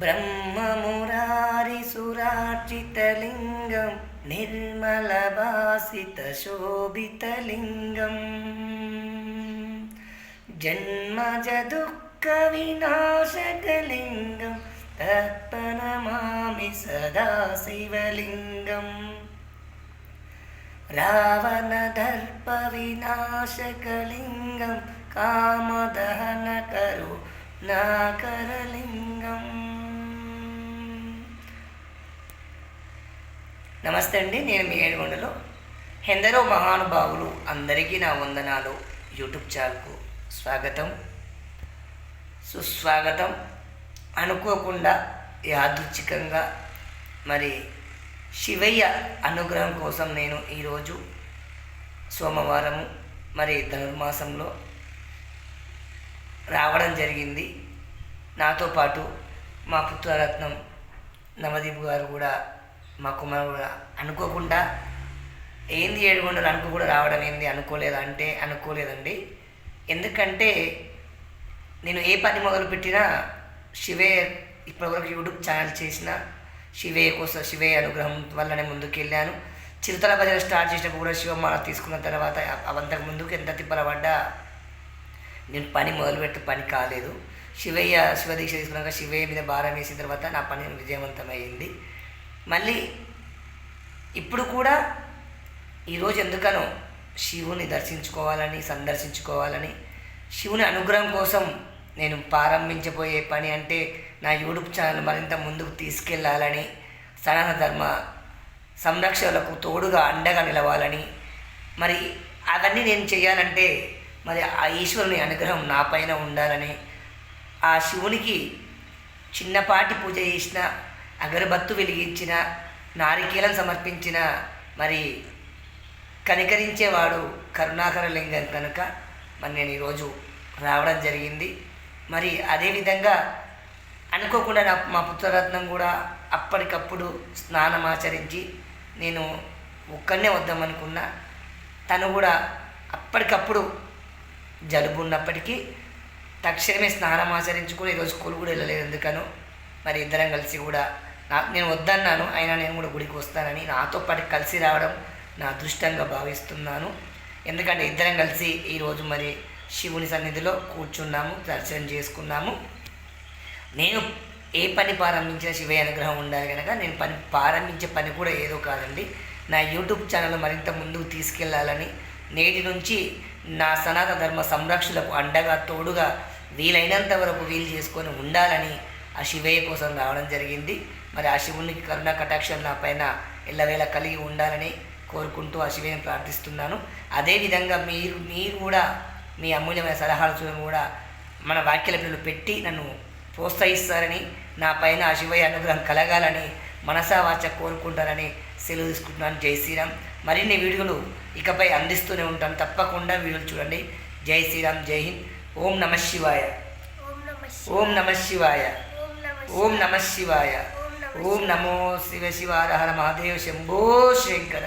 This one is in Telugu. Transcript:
ब्रह्ममुरारिसुरार्जितलिङ्गं निर्मलभासितशोभितलिङ्गम्। जन्मजदुःखविनाशकलिङ्गं तत्पनमामि सदा शिवलिङ्गम्। रावणदर्पविनाशकलिङ्गं कामदहनकरु नाकरलिङ्गम् నమస్తే అండి నేను మీ ఏడుగొండలో. ఎందరో మహానుభావులు అందరికీ నా వందనాలు. యూట్యూబ్ ఛానల్కు స్వాగతం. సుస్వాగతం. అనుకోకుండా యాదృచ్ఛికంగా మరి శివయ్య అనుగ్రహం కోసం నేను ఈరోజు సోమవారము మరి ధనుర్మాసంలో రావడం జరిగింది. నాతో పాటు మా పుత్రరత్నం నవదీప్ గారు కూడా మాకు మనం కూడా అనుకోకుండా ఏంది ఏడుగుండలు అనుకో కూడా రావడం ఏంది? అనుకోలేదా అంటే అనుకోలేదండి. ఎందుకంటే నేను ఏ పని మొదలుపెట్టినా శివే ఇప్పటివరకు యూట్యూబ్ ఛానల్ చేసిన శివయ్య కోసం శివయ్య అనుగ్రహం వల్లనే ముందుకెళ్ళాను. చిరుతల భజన స్టార్ట్ చేసినప్పుడు కూడా శివమాల తీసుకున్న తర్వాత అవంతకు ముందుకు ఎంత తిప్పలబడ్డా నేను పని మొదలుపెట్టి పని కాలేదు. శివయ్య శివదీక్ష తీసుకున్నాక శివయ్య మీద భారం వేసిన తర్వాత నా పని విజయవంతమైంది మళ్ళీ ఇప్పుడు కూడా ఈరోజు ఎందుకనో శివుని దర్శించుకోవాలని సందర్శించుకోవాలని శివుని అనుగ్రహం కోసం నేను ప్రారంభించబోయే పని అంటే నా యూట్యూబ్ ఛానల్ మరింత ముందుకు తీసుకెళ్ళాలని సనాతన ధర్మ సంరక్షణలకు తోడుగా అండగా నిలవాలని మరి అవన్నీ నేను చేయాలంటే మరి ఆ ఈశ్వరుని అనుగ్రహం నా పైన ఉండాలని ఆ శివునికి చిన్నపాటి పూజ చేసిన అగరబత్తు వెలిగించిన నారికేలం సమర్పించిన మరి కనికరించేవాడు కరుణాకర లింగం కనుక మరి నేను ఈరోజు రావడం జరిగింది. మరి అదేవిధంగా అనుకోకుండా నా మా పుత్రరత్నం కూడా అప్పటికప్పుడు స్నానం ఆచరించి నేను ఒక్కడనే వద్దామనుకున్నా. తను కూడా అప్పటికప్పుడు జలుబు ఉన్నప్పటికీ తక్షణమే స్నానం ఆచరించుకుని ఈరోజు స్కూల్ కూడా వెళ్ళలేదు. ఎందుకనో మరి ఇద్దరం కలిసి కూడా నాకు నేను వద్దన్నాను అయినా నేను కూడా గుడికి వస్తానని నాతో పాటు కలిసి రావడం నా అదృష్టంగా భావిస్తున్నాను. ఎందుకంటే ఇద్దరం కలిసి ఈరోజు మరి శివుని సన్నిధిలో కూర్చున్నాము దర్శనం చేసుకున్నాము. నేను ఏ పని ప్రారంభించిన శివయ్య అనుగ్రహం ఉండాలి కనుక నేను పని ప్రారంభించే పని కూడా ఏదో కాదండి. నా యూట్యూబ్ ఛానల్ మరింత ముందుకు తీసుకెళ్ళాలని నేటి నుంచి నా సనాతన ధర్మ సంరక్షులకు అండగా తోడుగా వీలైనంత వరకు వీలు చేసుకొని ఉండాలని ఆ శివయ్య కోసం రావడం జరిగింది. మరి ఆ శివునికి కరుణ కటాక్షం నా పైన ఎల్లవేళ కలిగి ఉండాలని కోరుకుంటూ ఆ శివయ్యని ప్రార్థిస్తున్నాను. అదేవిధంగా మీరు మీరు కూడా మీ అమూల్యమైన సలహాలు కూడా మన వాక్యాల పెట్టి నన్ను ప్రోత్సహిస్తారని నా పైన ఆ శివయ్య అనుగ్రహం కలగాలని మనసావాచ కోరుకుంటారని సెలవు తీసుకుంటున్నాను. జై శ్రీరామ్. మరిన్ని వీడియోలు ఇకపై అందిస్తూనే ఉంటాను. తప్పకుండా వీడియోలు చూడండి. జై శ్రీరామ్. జై హింద్. ఓం నమ శివాయ. ఓం నమ శివాయ. ఓం నమ శివాయ. ఓం నమో శివ శివ హర మహాదేవ శంభో శంకర